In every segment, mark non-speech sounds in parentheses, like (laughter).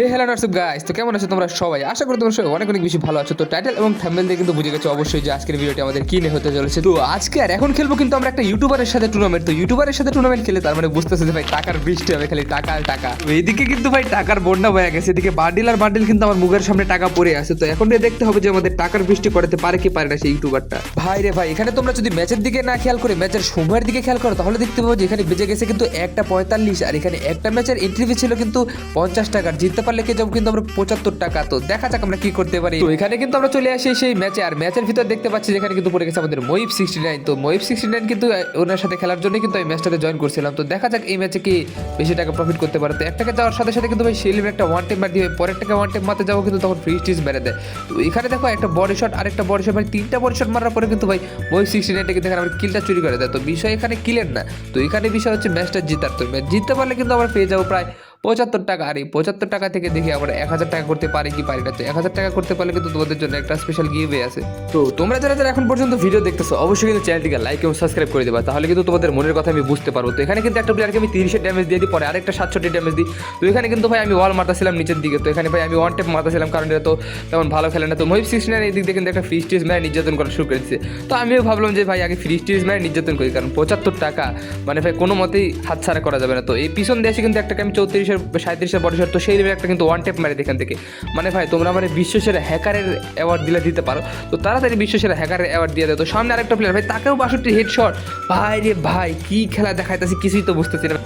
হে hello নার্সিপ guys, তো কেমন আছো তোমরা সবাই? আশা করি তোমরা সবাই অনেক অনেক বেশি ভালো আছো। তো টাইটেল এবং থাম্বনেল দিয়ে কিন্তু বুঝে গেছো অবশ্যই যে আজকের ভিডিওটি আমাদের কি নিয়ে হতে চলেছে। তো আজকে আর এখন খেলব কিন্তু আমরা একটা ইউটিউবারের সাথে টুর্নামেন্ট তো ইউটিউবারের সাথে টুর্নামেন্ট খেলে তার মানে বুঝতেছে যে ভাই টাকার বৃষ্টি হবে, খালি টাকা আর টাকা। তো এইদিকে কিন্তু ভাই টাকার বন্যা হয়ে গেছে, এদিকে বান্ডিল আর বান্ডিল কিন্তু আমার মুখের সামনে টাকা পড়ে আছে। তো এখন দেখতে হবে যে আমাদের টাকার বৃষ্টি করাতে পারে কি পারে না সেই ইউটিউবারটা ভাই রে ভাই, এখানে তোমরা যদি ম্যাচের দিকে না খেয়াল করে ম্যাচের সময়ের দিকে খেয়াল করো, তাহলে দেখতে পাবো যে এখানে বেজে গেছে কিন্তু একটা পঁয়তাল্লিশ, আর এখানে একটা ম্যাচের এন্ট্রি ফি ছিল কিন্তু পঞ্চাশ টাকার জিততে পারলে কে যাব কিন্তু আমরা পঁচাত্তর টাকা। তো দেখা যাক আমরা কি করতে পারি। তো এখানে কিন্তু আমরা চলে আসি সেই ম্যাচে। আর ম্যাচের ভিতর দেখতে পাচ্ছি যেখানে কিন্তু পড়ে গেছে আমাদের মহিব সিক্সটি নাইন তো মহিব সিক্সটি নাইন কিন্তু ওনার সাথে খেলার জন্য কিন্তু এই ম্যাচটাতে জয়েন করছিলাম। তো দেখা যাক এই ম্যাচে কি বেশি টাকা প্রফিট করতে পারে। তো একটাকে যাওয়ার সাথে সাথে কিন্তু ভাই সেলিম একটা ওয়ান টেম মার দিয়ে পরের টাকা ওয়ান টেম মারতে যাব কিন্তু তখন ফ্রি স্টিচ মেরে দেয়। তো এখানে দেখো একটা বডি শট আরেকটা বডি শট মানে তিনটা বডি শট মারার পরে কিন্তু ভাই মহিব সিক্সটি নাইনটা কিন্তু আমার কিলটা চুরি করে দেয়। তো বিষয় এখানে কিলের না। তো এখানে বিষয় হচ্ছে ম্যাচটা জিতার। তো ম্যাচ জিততে পারলে কিন্তু আমরা পেয়ে যাব প্রায় পঁচাত্তর টাকা, আর এই পঁচাত্তর টাকা থেকে দেখি আমরা এক হাজার টাকা করতে পারি কি পারি তো এক হাজার টাকা করতে পারলে কিন্তু তোমাদের জন্য একটা স্পেশাল গিভে আছে। তো তোমরা যারা যারা এখন পর্যন্ত ভিডিও দেখতেছো, অবশ্যই কিন্তু চ্যানেলটিকে লাইক এবং সাবস্ক্রাইব করে দেবা, তাহলে কিন্তু তোমাদের মনের কথা আমি বুঝতে পারব। তো এখানে কিন্তু একটা প্লেয়ারকে আমি তিরিশের ড্যামেজ দিয়ে দিই, পরে আরেকটা সাতষট্টি ড্যামেজ দিই। তো এখানে কিন্তু ভাই আমি ওয়াল মারতেছিলাম নিচের দিকে, তো এখানে ভাই আমি ওয়ান টেপ মারতেছিলাম, কারণ এটা তো তেমন ভালো খেলে না। তো মহিব সিক্সটি নাইন এই দিক দিয়ে কিন্তু একটা ফ্রি স্টেজ ম্যাচ নির্যাতন করা শুরু করেছে তো আমিও ভাবলাম যে ভাই আগে ফ্রি স্টেজ ম্যাচ নির্যাতন করি, কারণ পঁচাত্তর টাকা মানে ভাই কোনো মতেই হাতছাড়া করা যাবে না। তো এই পিছন এসে কিন্তু একটা আমি চৌত্রিশের সাঁত্রিশের বড় তো সেই লেভেলে একটা কিন্তু ওয়ান টেপ মারে এখান থেকে। মানে ভাই, তোমরা আমার বিশ্বসেরা হ্যাকারের অ্যাওয়ার্ড দিলে দিতে পারো। তো তাড়াতাড়ি বিশ্বসেরা হ্যাকারের অ্যাওয়ার্ড দিয়ে দেয় তো সামনে আরেকটা প্লেয়ার ভাই, তাকেও বাষট্টি হেডশট ভাই রে ভাই, কি খেলা দেখাইতেছে, কিছুই তো বুঝতেছি না।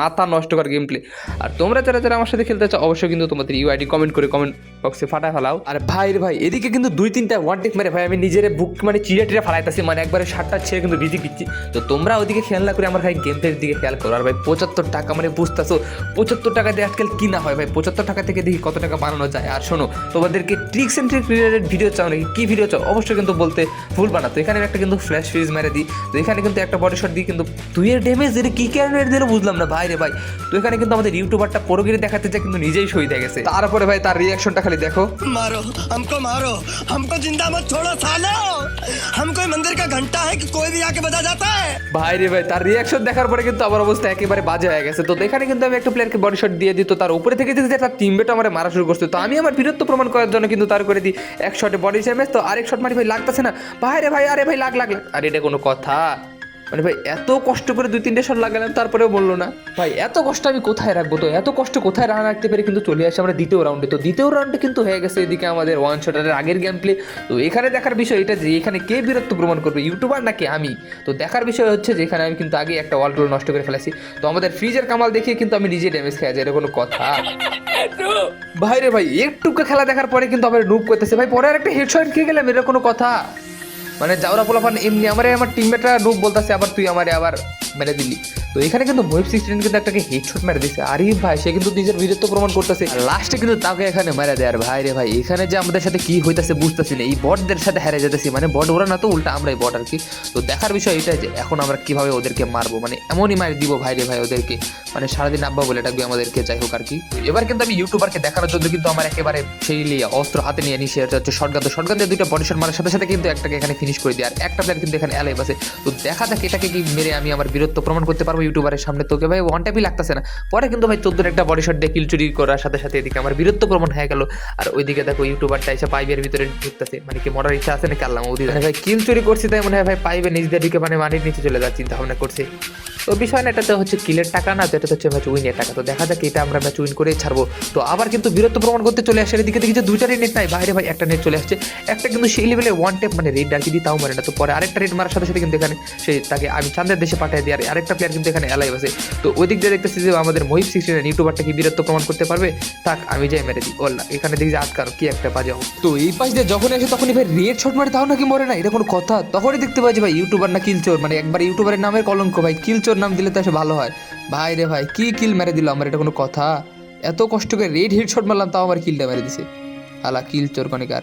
মাথা নষ্ট কর গেম প্লে আর তোমরা যারা যারা আমার সাথে খেলতে চাও, অবশ্যই কিন্তু তোমাদের ইউআইডি কমেন্ট করে কমেন্ট বক্সে ফাটায় ফেলাও। আর ভাই রে ভাই এদিকে কিন্তু দুই তিনটা ওয়ান টেক মেরে ভাই আমি নিজের বুক মানে চিড়া টিড়া ফালাইতেছি মানে একবারে সাতটা ছেড়ে কিন্তু বিজি দিচ্ছি। তো তোমরা ওদিকে খেয়াল না করে আমার ভাই গেম প্লের দিকে খেয়াল করো। আর ভাই পঁচাত্তর টাকা মানে বুঝতেছো পঁচাত্তর টাকা দিয়ে আজকাল কি না হয় ভাই? পঁচাত্তর টাকা থেকে দেখি কত টাকা বানানো যায়। আর শোনো তোমাদেরকে tricks and trick related video চাও নাকি? কী ভিডিও চাও? অবশ্যই কিন্তু বলতে ভুল না। তো এখানে একটা কিন্তু ফ্ল্যাশ ফ্রিজ মেরে দিই। তো এখানে কিন্তু একটা বডি শট দিই কিন্তু দুইয়ের ড্যামেজ দিলে কি কারণে দিলে বুঝলাম না ভাই রে ভাই। তো এখানে কিন্তু আমাদের ইউটিউবারটা পরগিরি দেখাতে যায় কিন্তু নিজেই শহীদ হয়ে গেছে। তারপরে ভাই তার রিয়াকশনটা খালি দেখো मारो हमको मारो हमको जिंदा मत छोड़ो सालो हम कोई मंदिर का घंटा है कि कोई भी आके बजा जाता है ভাই রে ভাই তার রিয়াকশন দেখার পরে কিন্তু আমার অবস্থা একেবারে বাজে হয়ে গেছে তো এখানে কিন্তু আমি একটা প্লেয়ারকে বডি শট দিয়ে দিই তো তার উপরে থেকে দেখি যে তার টিমমেট আমার মারা শুরু করছে তো আমি আমার বীরত্ব প্রমাণ করার জন্য কিন্তু তার করে দিই এক শটে বডি ড্যামেজ তো আরেক শট মারি ভাই লাগতেছে না ভাই রে ভাই আরে ভাই লাগ লাগ লাগ। আর এটা কোনো কথা মানে ভাই এত কষ্ট করে দুই তিনটে শট লাগালাম তারপরেও বলল না। ভাই এত কষ্ট আমি কোথায় রাখব তো? এত কষ্ট কোথায় রান রাখতে পেরে কিন্তু চলে আসে আমরা দ্বিতীয় রাউন্ডে তো দ্বিতীয় রাউন্ডে কিন্তু হয়ে গেছে এদিকে আমাদের ওয়ান শটারের আগের গেম প্লে তো এখানে দেখার বিষয় এটা যে এখানে কে বীরত্ব প্রমাণ করবে ইউটিউবার নাকি আমি? তো দেখার বিষয় হচ্ছে যে এখানে আমি কিন্তু আগে একটা ওয়াল টোল নষ্ট করে ফেলেছি। তো আমাদের ফ্রিজের কামাল দেখিয়ে কিন্তু আমি নিজে ড্যামেজ খেয়ে যাই এটা কোনো কথা। (laughs) ভাই রে ভাই একটু খেলা দেখার পরে কিন্তু আবার নুপ করতেছে। ভাই পরে আর একটা হেডশট খেয়ে গেলাম এটা কোনো কথা। মানে যাওয়ার পোলাপান এমনি আমারে, আমার টিমমেটরা ডুব বলতেছে, আবার তুই আমারে আবার মেরে দিলি। তো এখানে কিন্তু মহিব সিক্সটিন কিন্তু একটাকে হেডশট মেরে দিছে আরে ভাই, সে কিন্তু নিজের বীরত্ব প্রমাণ করতেছে। লাস্টে কিন্তু তাকে এখানে মেরে দেয়। আর ভাই রে ভাই, এখানে যে আমাদের সাথে কি হইতাছে বুঝতেছি না। এই বটদের সাথে হেরে যেতেছি। মানে বট ওরা না তো, উল্টা আমরাই বট আর কি। তো দেখার বিষয় এটাই যে এখন আমরা কীভাবে ওদেরকে মারবো। মানে এমনই মার দিব ভাই রে ভাই ওদেরকে। মানে সারাদিন আব্বা বলে ডাকবে আমাদেরকে, যাই হোক আর কি। এবার কিন্তু আমি ইউটিউবারকে দেখানোর জন্য কিন্তু আমার একেবারে সেই অস্ত্র হাতে নিয়ে নিয়ে সে হচ্ছে শর্টগান তো শর্টগান দিয়ে দুইটা বডি শট মারার সাথে সাথে কিন্তু একটাকে এখানে ফিনিশ করে দিই। আর একটা প্লেয়ার কিন্তু এখানে অ্যালাইভ আছে। তো দেখা যাক এটাকে কি মেরে আমি আমার বীরত্ব প্রমাণ করতে পারব ইউটিউবারের সামনে। তোকে ভাই ওয়ান টাইপই লাগতেছে না। পরে কিন্তু ভাই চোদ্দোর একটা বডি শট দিয়ে কিল চুরি করার সাথে সাথে এদিকে আমার বীরত্ব প্রমাণ হয়ে গেল। আর ওইদিকে দেখো ইউটিউবারটা এসে পাইপের ভিতরে ঢুকতেছে। মানে কি মরার ইচ্ছা আছে নাকি আল্লাহ ওদিকে ভাই কিল চুরি করছি তাই মনে হয় ভাই পাইপের নিচ দিয়ে ঢুকে মানে মাটির নিচে চলে যাচ্ছে চিন্তা ভাবনা করছে। তো বিষয় না এটা তো হচ্ছে কিলের টাকা না, তো এটা তো হচ্ছে ম্যাচ উইনের টাকা। তো দেখা যাক এটা আমরা ম্যাচ উইন করেই ছাড়বো। তো আবার কিন্তু বীরত্ব প্রমাণ করতে চলে আসে এদিকে দেখি যে দুইটারই নেট নাই। বাইরে ভাই একটা নেট চলে আসছে। একটা কিন্তু সেই লেভেলে ওয়ান টেপ মানে রেড ডাকি দিই তাও মারে না। তো পরে আরেকটা রেড মারার সাথে সাথে কিন্তু এখানে সেই তাকে আমি চান্দের দেশে পাঠিয়ে দিই। আর আরেকটা প্লেয়ার কিন্তু এখানে এলাই আছে। তো ওই দিক দিয়ে দেখতেছি যে আমাদের মহিব সিক্সটিনের ইউটিউবারটা কি বীরত্ব প্রমাণ করতে পারবে? থাক, আমি যাই মেরে দিই। ওল্লা, এখানে দেখি যে আজকাল কি একটা বাজে। তো এই পাশ দিয়ে যখন এসে তখনই ভাই রেড শট মারে, তাও নাকি মরে না? এটা কোনো কথা? তখনই দেখতে যে ভাই ইউটিউবার না কিলচোর মানে একবার ইউটিউবারের নামের কলঙ্ক, ভাই কিলচোর নাম দিলে তো এসে ভালো হয়। ভাই রে ভাই, কি কিল মেরে দিল আমার? এটা কোনো কথা? এত কষ্ট করে রেড হেড শট মারলাম, তাও আমার কিলটা মেরে দিছে। আলা কিল চোর কনিকার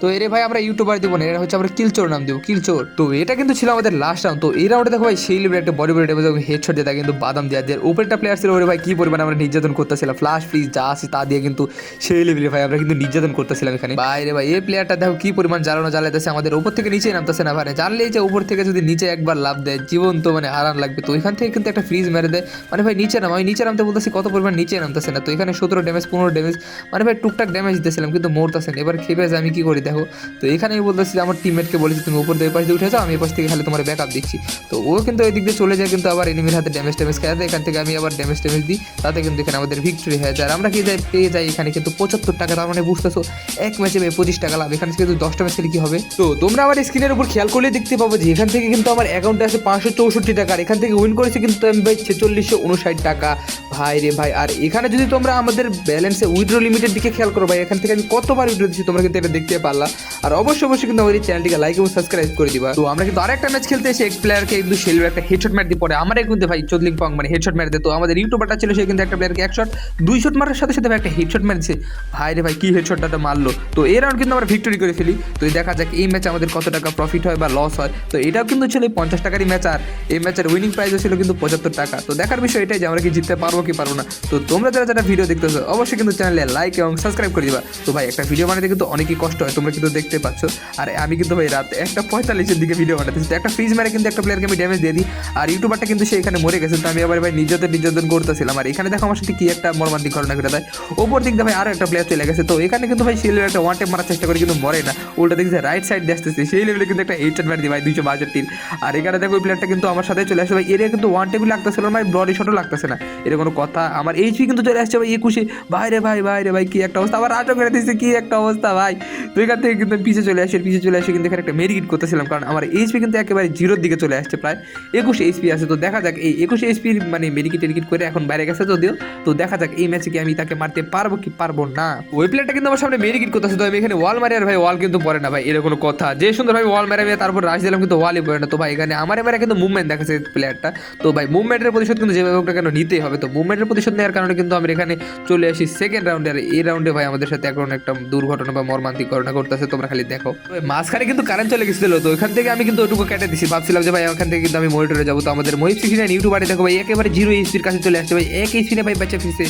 তো এরে ভাই আমরা ইউটিউবার দিব না এটা হচ্ছে আমরা কিলচোর নাম দিব কিলচোর তো এটা কিন্তু ছিল আমাদের লাস্ট রাউন্ড তো এই রাউন্ডে দেখো ভাই সেই লেভেলের একটা বডি বডি হেডশট দিয়ে কিন্তু বাদাম দেওয়া দিয়ে। উপরেরটা প্লেয়ার ছিল, ওরে ভাই কি পরিমাণে আমরা নির্যাতন করতেছিলাম। ফ্লাশ ফ্রিজ যা আছে তা দিয়ে কিন্তু সেই লেভেলে ভাই আমরা কিন্তু নির্যাতন করতেছিলাম এখানে। বাইরে ভাই, এই প্লেয়ারটা দেখো কি পরিমাণ জ্বালানো জ্বালাইতেছে, আমাদের উপর থেকে নিচে নামতেছে না ভাই জানলেই যে উপর থেকে যদি নিচে একবার লাভ দেয় জীবন তো মানে হারান লাগবে। তো এখান থেকে কিন্তু একটা ফ্রিজ মেরে দেয়। মানে ভাই নিচে নাম, আমি নিচে নামতে বলতেছি কত পরিমাণ নিচে নামতেছে না। তো এখানে সতেরো ড্যামেজ পনেরো ড্যামেজ মানে ভাই টুকটাক ড্যামেজ দিতেছিলাম, কিন্তু মরতেছে না। এবার খেপে আমি কি করি? দেখো, তো এখানে আমি বলতেছি আমার টিমমেটকে বলেছি, তুমি উপর দিয়ে পাশ দিয়ে উঠে যাও, আমি পাশ থেকে খালি তোমার ব্যাক আপ দিচ্ছি। তো ও কিন্তু ওই দিক দিয়ে চলে যায়, কিন্তু আবার এনিমির হাতে ড্যামেজ ট্যামেজ খেয়ে দেয়। এখান থেকে আমি আবার ড্যামেজ ট্যামেজ দিই। তাতে কিন্তু এখানে আমাদের ভিক্টরি হয়ে যায়। আর আমরা কি যাই, পেয়ে যাই এখানে কিন্তু পঁচাত্তর টাকা। তার মানে বুঝতেছো, এক ম্যাচে পঁচিশ টাকা লাভ। এখানে কিন্তু দশটা ম্যাচ খেলে কি হবে? তো তোমরা আমার স্ক্রিনের উপর খেয়াল করলে দেখতে পাবো যে এখান থেকে কিন্তু আমার অ্যাকাউন্টে আছে পাঁচশো চৌষট্টি টাকা। আর এখান থেকে উইন করেছি কিন্তু আমি ভাই ছেচল্লিশশো উনষাট টাকা। ভাই রে ভাই, আর এখানে যদি তোমরা আমাদের ব্যালেন্সে উইড্রো লিমিটের দিকে খেয়াল করো, ভাই, এখান থেকে আমি কতবার উইড্রো দিচ্ছি তোমরা কিন্তু এটা দেখতে পারলা আর অবশ্যই অবশ্যই কিন্তু আমাদের চ্যানেলটিকে লাইক এবং সাবস্ক্রাইব করে দিবা। তো আমরা কিন্তু আরেকটা ম্যাচ খেলতে এসে এক প্লেয়ারকে কিন্তু সেলবে একটা হেডশট ম্যাচ দিয়ে পরে আমারই কিন্তু ভাই চোদলিং পং মানে হেডশট ম্যাচ তো আমাদের ইউটিউবারটা ছিল, সে কিন্তু একটা প্লেয়ারকে এক শট দুই শট মারার সাথে সাথে একটা হেডশট মারছে। ভাই রে ভাই, কি হেডশটটা মারলো। তো এই রাউন্ড কিন্তু আমরা ভিক্টরি করে ফেলি। তো দেখা যাক, এই ম্যাচে আমাদের কত টাকা প্রফিট হয় বা লস হয়। তো এটাও কিন্তু ছিল পঞ্চাশ টাকারই ম্যাচ আর এই ম্যাচের উইনিং প্রাইসও ছিল কিন্তু পঁচাত্তর টাকা। তো দেখার বিষয় এটাই যে আমরা কি জিততে পারব, কি পারব না। তো তোমরা যারা যারা ভিডিও দেখতেছো, অবশ্যই কিন্তু চ্যানেলে লাইক এবং সাবস্ক্রাইব করে দিবা। তো ভাই, একটা ভিডিও বানাতে কিন্তু অনেকই কষ্ট হয়। তোমরা কিন্তু দেখতে পাচ্ছ। আর আমি কিন্তু ভাই রাত একটা পঁয়তাল্লিশের দিকে ভিডিও বানাতেছি। তো একটা ফ্রিজ মেরে কিন্তু একটা প্লেয়ারকে আমি ড্যামেজ দিয়ে দিই। আর ইউটিউবারটা কিন্তু সে এখানে মরে গেছে, তো আমি আবার ভাই নির্যাতন নির্যাতন করতেছিলাম। আর এখানে দেখো আমার সাথে কি একটা মর্মান্তিক ঘটনা ঘটে দেয় ওপর দিক দিয়ে ভাই আরও একটা প্লেয়ার চলে গেছে। তো এখানে কিন্তু ভাই সেই লেভেলে একটা ওয়ান টেপ মারার চেষ্টা করে কিন্তু মরে না। উল্টা দেখছে রাইট সাইড দিয়ে আসতেছে। সেই লেভেলে কিন্তু একটা এইট মারি ভাই, দুইশো বাষট্টির আর এখানে দেখো ওই প্লেয়ারটা কিন্তু আমার সাথে চলে আসছে ভাই। এর কিন্তু ওয়ান টেবিল লাগতেছিল ভাই ব্রডি শটও লাগতেছে না। এর কোনো কথা। আমার এইচপি কিন্তু চলে আসছে ভাই একুশে। ভাই রে ভাই ভাই রে ভাই, কি একটা অবস্থা। আবার আটক করে দিচ্ছে কি একটা অবস্থা ভাই। তো এখান থেকে কিন্তু আমি পিছিয়ে চলে আসি পিছিয়ে চলে আসি কিন্তু এখানে একটা মেরিকিট করতেছিলাম, কারণ আমার এইচপি কিন্তু একেবারে জিরোর দিকে চলে আসছে, প্রায় একুশ এইচপি আছে। তো দেখা যাক, এই একুশ এইচপির মানে মেরিকিট টেরিকিট করে এখন বাইরে গেছে যদিও। তো দেখা যাক, এই ম্যাচে কি আমি তাকে মারতে পারব কি পারব না। ওই প্লেয়ারটা কিন্তু আমার সামনে মেরিকিট করতেছে, তো আমি এখানে ওয়াল মারি আর ভাই ওয়াল কিন্তু পড়ে না ভাই, এরকম কথা। যে সুন্দর ভাই ওয়াল মেরে তারপর রাশ দিলাম কিন্তু ওয়ালই পড়ে না। তো ভাই, এখানে আমার এবারে কিন্তু মুভমেন্ট দেখাচ্ছে প্লেয়ারটা তো ভাই মুভমেন্টের প্রতিশোধ কিন্তু যেভাবে না কেন নিতেই হবে। তো মুভমেন্টের প্রতিশোধ নেওয়ার কারণে কিন্তু আমরা এখানে চলে আসি সেকেন্ড রাউন্ডে আর এই রাউন্ডে ভাই, আমাদের সাথে এখন একটা দুর্ঘটনা বা মর্মান্তিক ঘটনা করতেছে, তোমরা খালি দেখো। মাঝখানে কিন্তু কারেন্ট চলে গেছিল তো ওইখান থেকে আমি কিন্তু ওটুকু কেটে দিছি। ভাবছিলাম যে ভাই, ওখান থেকে কিন্তু আমি মনিটরে যাব। তো আমাদের মহিব সিক্সটি ইউটিউবারে দেখো ভাই, একেবারে জিরো এইচপির কাছে চলে আসছে ভাই। এক এইচপি ভাই বাচ্চা ফিরছে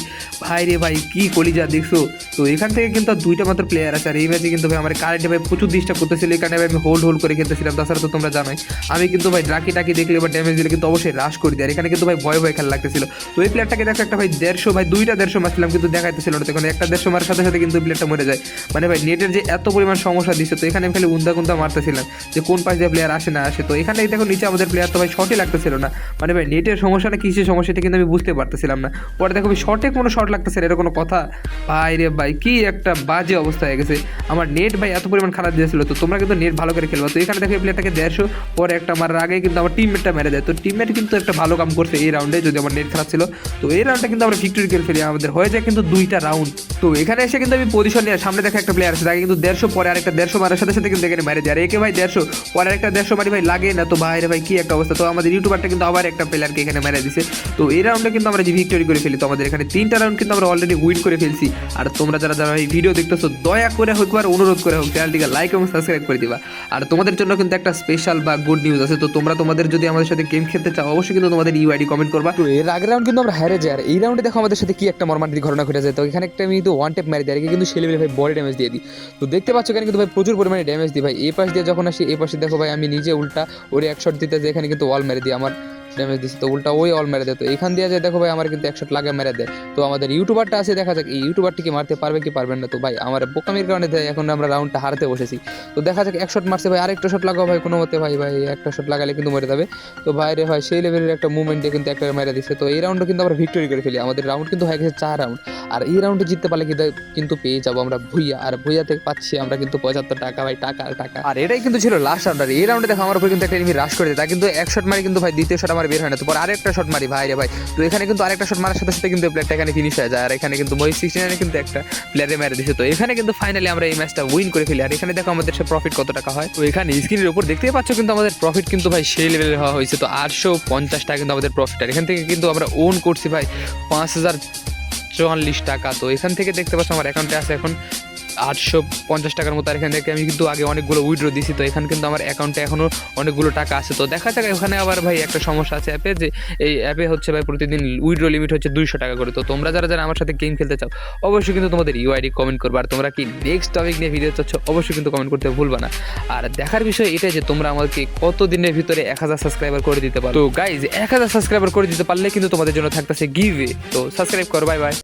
ভাই রে ভাই, কি কলিজা দেখছ? তো এখান থেকে কিন্তু দুইটা মাত্র প্লেয়ার আছে। আর এই ম্যাচে কিন্তু ভাই, আমার কারেন্টে ভাই প্রচুর ডিস্টার্ব করতেছিল। এই কারণে ভাই আমি হোল্ড হোল্ড করে খেলতেছিলাম। তাছাড়া তো তোমরা জানোই, আমি কিন্তু ভাই ডাকি টাকি দেখলে বা ড্যামেজ দিলে কিন্তু অবশ্যই রাশ করে দিই। আর এখানে কিন্তু ভাই ভয় ভয় খেলা লাগতেছিল। তো এই প্লেয়ারটাকে দেখো একটা ভাই দেড়শো ভাই দুইটা দেড়শো মারছিলাম, কিন্তু দেখাইতেছিল না। তখন একটা দেড়শো মারার সাথে সাথে কিন্তু প্লেয়ারটা মরে যায়। মানে ভাই নেটের যে এত পরিমাণ সমস্যা দিচ্ছে। তো এখানে আমি খালি উন্দা কুন্দা মারতেছিলাম যে কোন পাশ দিয়ে প্লেয়ার আসে না আসে। তো এখানে দেখো নিচে আমাদের প্লেয়ার তো ভাই শর্টই লাগতেছিল না। মানে ভাই নেটের সমস্যাটা কিসের সমস্যা এটা কিন্তু আমি বুঝতে পারতেছিলাম না। পরে দেখো ভাই শর্টে কোনো শর্ট লাগতেছে না, এর কোনো কথা? ভাই রে ভাই কি একটা বাজে অবস্থা হয়ে গেছে। আমার নেট ভাই এত পরিমাণ খারাপ দিয়েছিল তো তোমরা কিন্তু নেট ভালো করে খেলবা। তো এখানে দেখো এই প্লেয়ারটাকে দেড়শো পরে একটা মারার আগে কিন্তু আমার টিমমেটটা মেরে দেয়। তো টিমমেট কিন্তু একটা ভালো কাম করছে এই রাউন্ডে যদি আমার নেট খারাপ ছিল। তো এই রাউন্ডে কিন্তু আমরা ভিক্টরি খেল ফেলি। আমাদের হয়ে যায় কিন্তু দুইটা রাউন্ড তো এখানে এসে কিন্তু আমি পজিশন নিয়ে সামনে দেখা একটা প্লেয়ার আছে তাকে কিন্তু দেড়শো পরে আরেকটা দেড়শো মারার সাথে সাথে কিন্তু এখানে দেয় আর একে ভাই দেড়শো, পরে আরেকটা দেড়শো মারি ভাই লাগে না। তো ভাই রে ভাই কি একটা অবস্থা? তো আমাদের ইউটিউবারটা কিন্তু আবার একটা প্লেয়ারকে এখানে মেরে দিছে। তো এই রাউন্ডে কিন্তু আমরা যে ভিক্টরি করে ফেলি, তো আমাদের এখানে তিনটা রাউন্ড কিন্তু আমরা অলরেডি উইন করে ফেলছি। আর তোমরা যারা যারা এই ভিডিও দেখতেছো, দয়া করে হোক আর অনুরোধ করে হোক চ্যানেলটিকে লাইক এবং সাবস্ক্রাইব করে দিবা। আর তোমাদের জন্য কিন্তু একটা স্পেশাল বা গুড নিউজ আছে। তো তোমরা তোমাদের যদি আমাদের সাথে গেম খেলতে চাও, অবশ্যই কিন্তু তোমাদের ইউআইডি কমেন্ট করবা। তো এর আগের রাউন্ড কিন্তু আমরা হেরে যাই। আর এই রাউন্ডে দেখো আমাদের সাথে কি একটা মর্মান্তিক ঘটনা ঘটে যায় তো এখানে একটা আমি কিন্তু ওয়ান টেপ মারি আর কিন্তু ছেলে ভাই বডি ড্যামেজ দিয়ে দিই। তো দেখতে পাচ্ছ এখানে কিন্তু ভাই? প্রচুর পরিমাণে ড্যামেজ দিই ভাই। এই পাশ দিয়ে যখন আসি এই পাশে দেখো ভাই, আমি নিজে উল্টা ওর এক শট দিতে যে এখানে কিন্তু ওয়াল মেরে দিই আমার। ড্যামেজ দিচ্ছে তো উল্টা ওই অল মেরে দেয় তো এখান দিয়ে যে দেখো ভাই, আমার কিন্তু একশো লাগে মেরে দেয় তো আমাদের ইউটিউবারটা আছে, দেখা যাক, এই ইউটিউবারটিকে মারতে পারবে কি পারবেন না। তো ভাই, আমার বোকামির কারণে এখন আমরা রাউন্ডটা হারতে বসেছি। তো দেখা যাক এক শট মারছে ভাই, আরেকটা শট লাগাও ভাই, কোনো মতে ভাই ভাই, একটা শট লাগালে কিন্তু মরে যাবে। তো ভাই রে ভাই, সেই লেভেলের একটা মুভমেন্ট দিয়ে কিন্তু একটা মেরে দিচ্ছে তো এই রাউন্ডে কিন্তু আমরা ভিক্টোরি করে ফেলি। আমাদের রাউন্ড কিন্তু হয়ে গেছে চার রাউন্ড আর এই রাউন্ডে জিততে পারলে কিন্তু কিন্তু পেয়ে যাব আমরা ভুইয়া। আর ভুইয়া থেকে পাচ্ছি আমরা কিন্তু পঁচাত্তর টাকা ভাই, টাকা টাকা। আর এটাই কিন্তু ছিল লাস্ট রাউন্ড আর এই রাউন্ডে দেখো, আমার উপর কিন্তু একটা এনিমি রাশ করে দেয় তা কিন্তু এক শট মারি কিন্তু ভাই, দ্বিতীয় শট আমার বের হয় না। তো পর আরেকটা শট মারি, ভাই রে ভাই। তো এখানে কিন্তু আরেকটা শট মারার সাথে সাথে কিন্তু প্লেয়ারটা এখানে ফিনিশ হয়ে যায়। আর এখানে কিন্তু মই সিক্সটি নাইনে কিন্তু একটা প্লেয়ারে মেরে দিছে। তো এখানে কিন্তু ফাইনালি আমরা এই ম্যাচটা উইন করে ফেলি। আর এখানে দেখো আমাদের সে প্রফিট কত টাকা হয়। তো এখানে স্ক্রিনের উপর দেখতেই পাচ্ছ কিন্তু আমাদের প্রফিট কিন্তু ভাই সেই লেভেলের হওয়া হয়েছে। তো আটশো পঞ্চাশ টাকা কিন্তু আমাদের প্রফিট আর এখান থেকে কিন্তু আমরা ওন করছি ভাই পাঁচ হাজার চুয়াল্লিশ টাকা। তো এখান থেকে দেখতে পাচ্ছ আমার অ্যাকাউন্টে আছে এখন আটশো পঞ্চাশ টাকার মতো আর এখান থেকে আমি কিন্তু আগে অনেকগুলো উইড্রো দিছি তো এখানে কিন্তু আমার অ্যাকাউন্টে এখনও অনেকগুলো টাকা আছে। তো দেখা যাক ওখানে আবার ভাই একটা সমস্যা আছে অ্যাপে যে এই অ্যাপে হচ্ছে ভাই প্রতিদিন উইড্রো লিমিট হচ্ছে দুইশো টাকা করে। তো তোমরা যারা যারা আমার সাথে গেম খেলতে চাও, অবশ্যই কিন্তু তোমাদের ইউআইডি কমেন্ট করবে। আর তোমরা কি নেক্সট টপিক নিয়ে ভিডিও চাচ্ছ, অবশ্যই কিন্তু কমেন্ট করতে ভুলবে না। আর দেখার বিষয় এটাই যে তোমরা আমাকে কত দিনের ভিতরে এক হাজার সাবস্ক্রাইবার করে দিতে পারো তো গাইজ এক হাজার সাবস্ক্রাইবার করে দিতে পারলে কিন্তু তোমাদের জন্য থাকতেছে গিভে তো সাবস্ক্রাইব করো বাই বাই